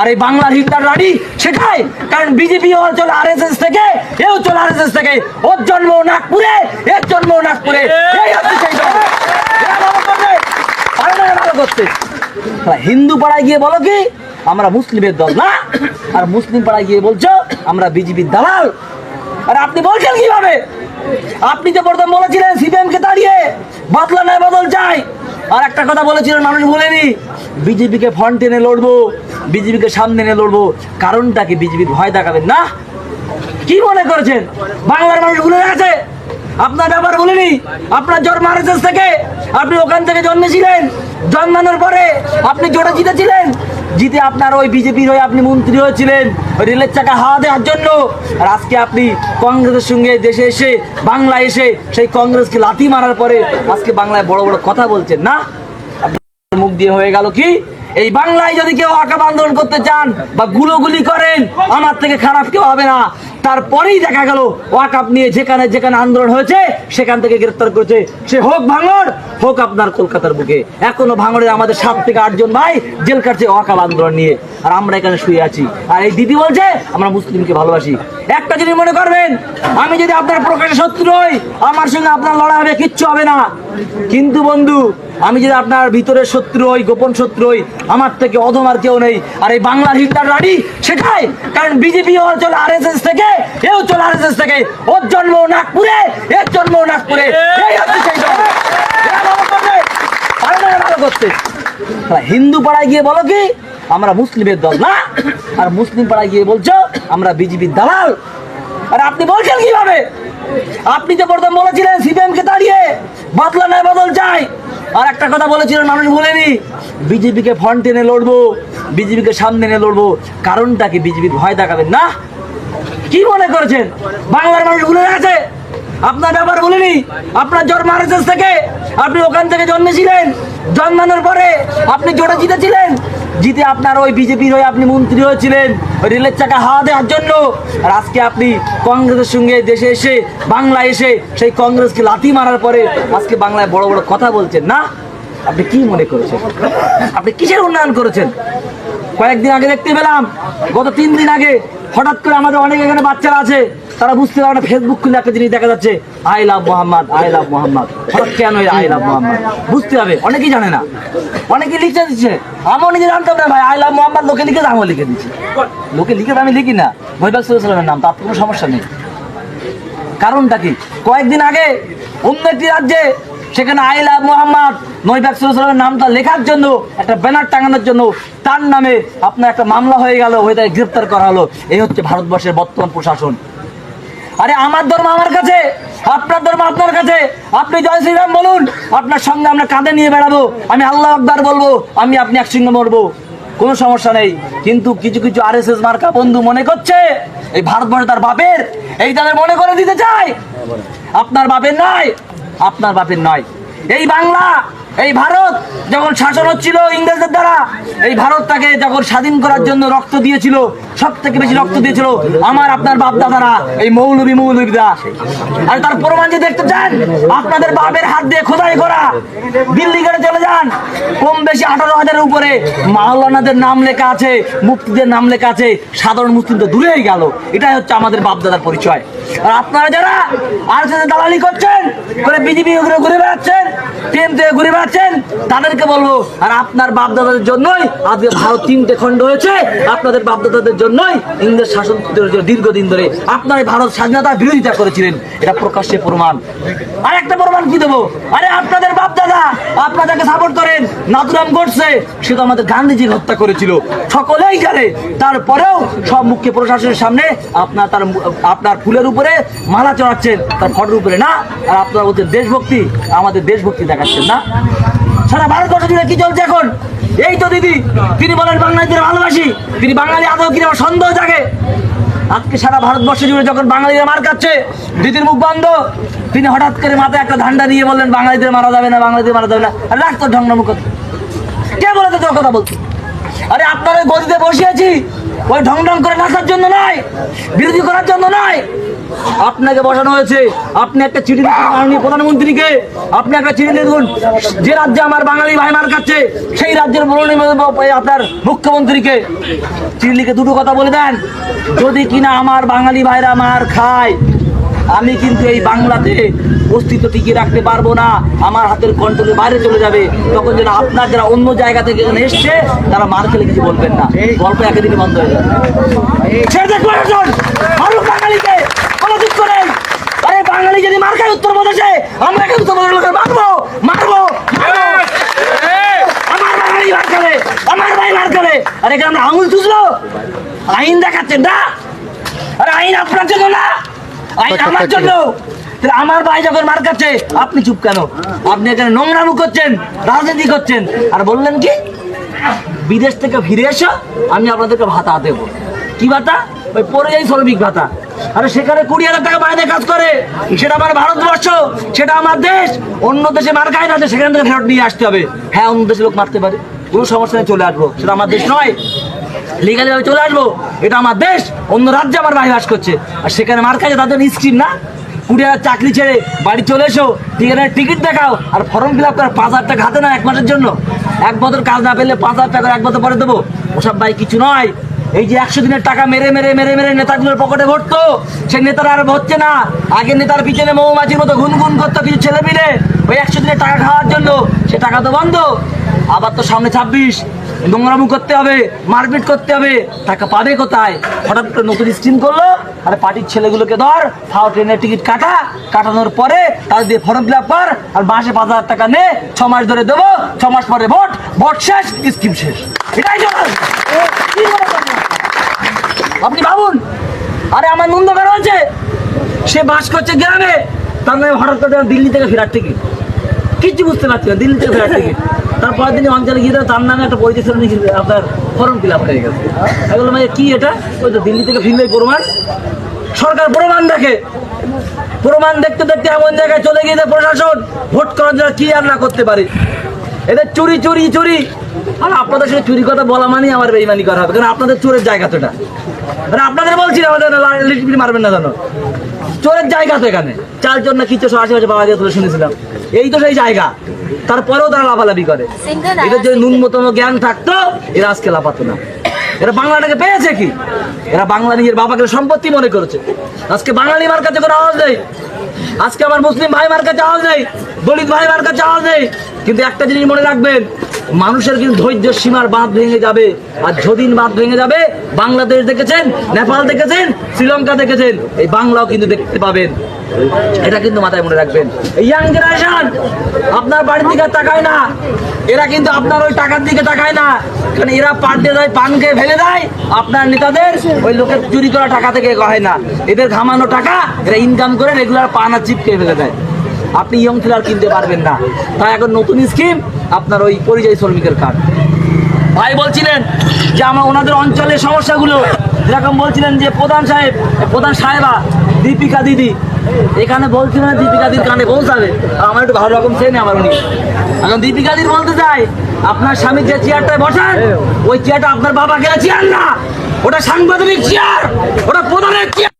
আর এই বাংলার Hitler ruddy শেখায় কারণ বিজেপি ও চলে আর এস এস থেকে, এও চলে এস থেকে। ওর জন্ম নাগপুরে, এর জন্ম নাগপুরে। হিন্দু পাড়ায় গিয়ে বলো কি, আমরা মুসলিমের দল না। আর মুসলিম পাড়ায় গিয়ে বলছো, আমরা বিজেপির দালাল। আর আপনি বলছেন কীভাবে? আপনি যে প্রথম বলেছিলেন সিপিএম কে দাঁড়িয়ে বদলা নয় বদল চাই। আর একটা কথা বলেছিলেন, মানুষ বলেনি, বিজেপিকে ফ্রন্ট টেনে লড়বো, বিজেপিকে সামনে এনে লড়বো, কারণটা কি বিজেপির ভয় দেখাবেন না! কি মনে করেছেন? বাংলার মানুষ ভুলে গেছে! আপনার ব্যাপার বলিনি, আপনার জন্ম আরএসএস থেকে, আপনি ওখান থেকে জন্মেছিলেন, জন্মানোর পরে আপনি জোটা জিতেছিলেন জিতে আপনার ওই বিজেপির হয়ে আপনি মন্ত্রী হয়েছিলেন, ওই রেলের চাকা হাওয়া দেওয়ার জন্য, আর আজকে আপনি কংগ্রেসের সঙ্গে দেশে এসে, বাংলায় এসে সেই কংগ্রেসকে লাথি মারার পরে আজকে বাংলায় বড় বড় কথা বলছেন, না? আপনার মুখ দিয়ে হয়ে গেল কি? এই বাংলায় যদি কেউ আঁকা আন্দোলন করতে চান বা গুলোগুলি করেন, আমার থেকে খারাপ কেউ হবে না। তারপরেই দেখা গেল ওয়াকাপ নিয়ে যেখানে যেখানে আন্দোলন হয়েছে, সেখান থেকে গ্রেফতার করেছে সে হোক ভাঙড়, হোক আপনার কলকাতার বুকে। এখনও ভাঙড়ে আমাদের সাত থেকে আটজন ভাই জেল কাটছে ওয়াকাপ আন্দোলন নিয়ে। আর আমরা এখানে শুয়ে আছি। আর এই দিদি বলছে, আমরা মুসলিমকে ভালোবাসি। একটা জিনিস মনে করবেন, আমি যদি আপনার প্রকাশে শত্রু হই, আমার সঙ্গে আপনার লড়াই হবে, কিচ্ছু হবে না। কিন্তু বন্ধু আমি যদি আপনার ভিতরের শত্রু হই, গোপন শত্রু হই, আমার থেকে অধম আর কেউ নেই। আর এই বাংলার হিটলার রাডি শেখায় কারণ বিজেপি ও চলে আরএসএস থেকে, এও চলে আরএসএস থেকে। ওর জন্ম নাগপুরে, এর জন্ম নাগপুরে। হিন্দু পাড়ায় গিয়ে বলো কি, আমরা মুসলিমের দল না। আর মুসলিম পাড়ায় গিয়ে বলছো, আমরা বিজেপির দালাল। আর আপনি বলছেন কীভাবে? আপনি যে প্রথম বলেছিলেন সিপিএম কে দাঁড়িয়ে বদলা নয় বদল চাই আর একটা কথা বলেছিলেন, মানুষ বলেনি বিজেপিকে ফ্রন্ট টেনে লড়বো, বিজেপিকে সামনে এনে লড়বো, কারণটা কি বিজেপির ভয় দেখাবেন? না? কি মনে করেছেন? বাংলার মানুষ ভুলে গেছে। আপনার ব্যাপার বলিনি আপনার জন্ম আরএসএস থেকে আপনি ওখান থেকে জন্মেছিলেন। জন্মানোর পরে আপনি জোটে জিতেছিলেন। জিতে আপনার ওই বিজেপির হয়ে আপনি মন্ত্রী হয়েছিলেন। ওই রেলের চাকা হাওয়া দেওয়ার জন্য। আর আজকে আপনি কংগ্রেসের সঙ্গে দেশে এসে বাংলা এসে সেই কংগ্রেসকে লাথি মারার পরে আজকে বাংলায় বড় বড় কথা বলছেন, না? আপনি কি মনে করেছেন? আপনি কিসের উন্নয়ন করেছেন? কয়েকদিন আগে দেখতে পেলাম, গত তিন দিন আগে হঠাৎ করে আমাদের অনেক এখানে বাচ্চারা আছে, তারা বুঝতে পারে না ফেসবুক খুলে একটা জিনিস দেখা যাচ্ছে I love Muhammad I love Muhammad হঠাৎ কেন আই লাভ মোহাম্মদ বুঝতে হবে, অনেকেই জানে না। অনেকে লিখে দিচ্ছে, আমিও নিজে জানতাম না ভাই আই লাভ মোহাম্মদ লোকে লিখে, আমিও লিখে দিচ্ছি। লোকে লিখে আমি লিখি না। ভৈবাক সাল্লামের নাম, তার কোনো সমস্যা নেই। কারণটা কি? কয়েকদিন আগে অন্য একটি রাজ্যে সেখানে আই লাভ মোহাম্মদ। নৈবাক সাল্লামের নামটা লেখার জন্য, একটা ব্যানার টাঙানোর জন্য তার নামে আপনার একটা মামলা হয়ে গেল ওই তাকে গ্রেপ্তার করা হলো। এই হচ্ছে ভারতবর্ষের বর্তমান প্রশাসন। আরে আমার ধর্ম আমার কাছে, আপনার ধর্ম আপনার কাছে। আপনি জয় শ্রীরাম বলুন, আপনার সঙ্গে আমরা কাঁধে নিয়ে বেড়াবো। আমি আল্লাহ আকবার বলব, আমি আপনি একসঙ্গে মরবো। কোনো সমস্যা নেই। কিন্তু কিছু কিছু আর এস এস মার্কা বন্ধু মনে করছে, এই ভারতবর্ষ তার বাপের, এই তাদের মনে করে দিতে চায়। আপনার বাপের নয় আপনার বাপের নয়। এই বাংলা এই ভারত যখন শাসন হচ্ছিল ইংরেজদের দ্বারা, এই ভারত তাকে যখন স্বাধীন করার জন্য রক্ত দিয়েছিল সব থেকে বেশি রক্ত দিয়েছিল আমার আপনার বাপ দাদারা এই মৌলবী মৌলবীরা আর তার প্রমাণ যে দেখতে চান, আপনাদের বাপের হাত দিয়ে খোদাই করা। দিল্লি গেটে চলে যান। কম বেশি আঠারো হাজারের উপরে মাওলানাদের নাম লেখা আছে মুক্তিদের নাম লেখা আছে, সাধারণ মুসলিম তো দূরেই গেল। এটাই হচ্ছে আমাদের বাপ দাদার পরিচয়। আর আপনারা যারা আর দালালি করছেন, করে বিজেপি ঘুরে বেড়াচ্ছেন ট্রেন থেকে ঘুরে বেড়াচ্ছেন তাদেরকে বলব, আর আপনার বাপ দাদাদের জন্যই আজকে ভারত তিনটে খণ্ড হয়েছে। আপনাদের বাপ দাদাদের জন্যই ইংরেজ শাসন দীর্ঘদিন ধরে। আপনারা ভারত স্বাধীনতার বিরোধিতা করেছিলেন, এটা প্রকাশ্যে প্রমাণ। আর একটা প্রমাণ কি দেবো? আরে আপনাদের বাপ দাদা আপনাদেরকে সাপোর্ট করেন, নাথুরাম গডসে সে তো আমাদের গান্ধীজি হত্যা করেছিল। সকলেই জানে, তারপরেও সব মুখ্য প্রশাসনের সামনে আপনার তার আপনার ফুলের উপরে মালা চড়াচ্ছেন, তার ফটোর উপরে না। আর আপনারা বলছেন, দেশভক্তি, আমাদের দেশভক্তি দেখাচ্ছেন না। সারা ভারতবর্ষ জুড়ে কি চলছে এখন? এই তো দিদি, তিনি বলেন বাঙালিদের ভালোবাসি। তিনি বাঙালি আদৌ কিনা আমার সন্দেহ জাগে। আজকে সারা ভারতবর্ষ জুড়ে যখন বাঙালিরা মার খাচ্ছে, দিদির মুখ বন্ধ। তিনি হঠাৎ করে মাথায় একটা ধান্ডা নিয়ে বললেন, বাঙালিদের মারা যাবে না, বাঙালিদের মারা যাবে না। আর রাখ তোর ঢঙ্গ মুখ কে বলে তোর কথা বলছি আরে আপনার ওই গদিতে বসে আছি ওই ঢং ঢং করে নাচার জন্য নয়, বিরোধী করার জন্য নয়। আপনাকে বসানো হয়েছে। আপনি একটা চিঠি লিখুন মাননীয় প্রধানমন্ত্রীকে। আপনি একটা চিঠি লিখুন যে রাজ্যে আমার বাঙালি ভাই মার কাছে, সেই রাজ্যের আপনার মুখ্যমন্ত্রীকে। চিঠি লিখে দুটো কথা বলে দেন। যদি কিনা আমার বাঙালি ভাইরা মার খায়, আমি কিন্তু এই বাংলাতে অস্তিত্ব টিকিয়ে রাখতে পারব না। আমার হাতের কন্ট্রোলের বাইরে চলে যাবে। তখন যেন আপনার যারা অন্য জায়গা থেকে এখানে এসছে, তারা মার খেলে কিছু বলবেন না। গল্প একদিনই বন্ধ হয়ে যাবে সে দেখো একজন মারুক বাঙালিকে কোনো দুঃখ নেই আরে বাঙালি যদি মার খায় উত্তরপ্রদেশে আমরা কিন্তু উত্তরপ্রদেশ মারবো মারবো মারবো। আমার মার খেলে আমার ভাই মার খেলে। আরে আমরা আঙুল আইন দেখাচ্ছেন না। আরে আইন আপনার জন্য না। আইন আমার জন্য। আমার ভাই যখন মার কাছে আপনি চুপ কেন? আপনি এখানে নোংরামু করছেন রাজনীতি করছেন। আর বললেন কি? বিদেশ থেকে ফিরে এসো আমি আপনাদেরকে ভাতা দেবো। কি ভাতা? ওই পরিযায়ী শ্রমিক ভাতা। আরে সেখানে কুড়ি হাজার টাকা বাইরে কাজ করে। সেটা আমার ভারতবর্ষ, সেটা আমার দেশ। অন্য দেশে মার খায় না সেখান থেকে ফেরত নিয়ে আসতে হবে। হ্যাঁ অন্য দেশে লোক মারতে পারে। কোনো সমস্যা নেই, চলে আসব। সেটা আমার দেশ নয়। লিগালি ভাবে চলে আসব। এটা আমার দেশ। অন্য রাজ্যে আমার ভাই বাস করছে। আর সেখানে মার খাইছে তাদের স্ক্রিন না। কুড়ি হাজার চাকরি ছেড়ে বাড়ি চলে এসো। ঠিকানা টিকিট দেখাও। আর ফর্ম ফিল আপ করে পাঁচ হাজার টাকা হাতে না এক মাসের জন্য। এক বছর কাজ না পেলে পাঁচ হাজার টাকা এক বছর পরে দেবো। ওসব ভাই কিছু নয়। এই যে একশো দিনের টাকা মেরে মেরে মেরে মেরে নেতাগুলোর পকেটে ভরতো সে নেতারা আর হচ্ছে না। আগে নেতার পিছনে মৌমাছির মতো গুনগুন করতো কিছু ছেলে মিলে ওই একশো দিনের টাকা খাওয়ার জন্য সে টাকা তো বন্ধ। আবার তো সামনে ছাব্বিশ। নোংরামু করতে হবে, মারপিট করতে হবে। টাকা পাবে কোথায়? হঠাৎ করে নতুন স্কিম করল, আর পার্টির ছেলেগুলোকে ধর, ফাও ট্রেনের টিকিট কাটা, কাটানোর পরে তাদের দিয়ে ফর্ম ফিল আপ কর, আর মাসে পাঁচ হাজার টাকা নে, ছ মাস ধরে দেবো, ছ মাস পরে ভোট ভোট শেষ, স্কিম শেষ। এটাই? আপনি ভাবুন। আরে আমার নন্দ নন্দকার হয়েছে। সে বাস করছে গ্রামে। তার নামে হঠাৎ করে দিল্লি থেকে ফেরার টিকিট। কিচ্ছু বুঝতে পারছি না, দিল্লি থেকে ফেরার টিকিট। তারপরের দিন অঞ্চলে গিয়ে তার নামে একটা পরিচয় ছিল নাকি আপনার ফর্ম ফিল আপ হয়ে গেছে। এগুলো মানে কি এটা? ওই তো দিল্লি থেকে ফিরলেই প্রমাণ। সরকার প্রমাণ দেখে। প্রমাণ দেখতে দেখতে এমন জায়গায় চলে গিয়েছে প্রশাসন। ভোট করার জন্য কি আর না করতে পারে। এদের চুরি চুরি চুরি। আর আপনাদের সাথে চুরি কথা বলা মানেই আমার বেইমানি করা হবে কারণ আপনাদের চোরের জায়গা তো এটা। মানে আপনাদের বলছি না আমাদের লিটপিট মারবেন না জানো চোরের জায়গা তো এখানে। চার জন না কিছু আশেপাশে পাওয়া যায় তুলে শুনেছিলাম। এই তো সেই জায়গা। তারপরেও তারা লাফালাফি করে। এদের যদি ন্যূনতম জ্ঞান থাকতো এরা আজকে লাফাতো না। এরা বাংলাটাকে পেয়েছে কি? এরা বাংলা নিজের বাবাকে সম্পত্তি মনে করেছে। আজকে বাঙালি মার কাছে কোনো আওয়াজ নেই। আজকে আমার মুসলিম ভাই মার কাছে আওয়াজ নেই। দলিত ভাই মার কাছে আওয়াজ নেই। কিন্তু একটা জিনিস মনে রাখবেন, মানুষের কিন্তু ধৈর্য সীমার বাঁধ ভেঙে যাবে। আর যদিন বাঁধ ভেঙে যাবে, বাংলাদেশ দেখেছেন, নেপাল দেখেছেন, শ্রীলঙ্কা দেখেছেন, এই বাংলাও কিন্তু দেখতে পাবেন। এটা কিন্তু মাথায় মনে রাখবেন। ইয়াং জেনারেশন আপনার বাড়ির দিকে তাকায় না। এরা কিন্তু আপনার ওই টাকার দিকে তাকায় না। কারণ এরা পার দিয়ে পান খেয়ে ফেলে দেয়। আপনার নেতাদের ওই লোকের চুরি করা টাকা থেকে হয় না। এদের ঘামানো টাকা, এরা ইনকাম করে রেগুলার পান আর চিপ খেয়ে ফেলে দেয়। আপনি ইয়ং ফিলার কিনতে পারবেন না। তাই এখন নতুন স্কিম আপনার ওই পরিযায়ী শ্রমিকের কার্ড ভাই বলছিলেন যে আমার ওনাদের অঞ্চলের সমস্যাগুলো, যেরকম বলছিলেন যে প্রধান সাহেব, প্রধান সাহেবা, দীপিকা দিদি, এখানে বলছিলেন দীপিকা দিদির কানে পৌঁছাবে। আমার একটু ভালো রকম চেনে আমার উনি। এখন দীপিকা দিদি বলতে চাই আপনার স্বামীর যে চেয়ারটায় বসান, ওই চেয়ারটা আপনার বাবা গেলে চেয়ার না। ওটা সাংবাদিক চেয়ার ওটা প্রধানের চেয়ার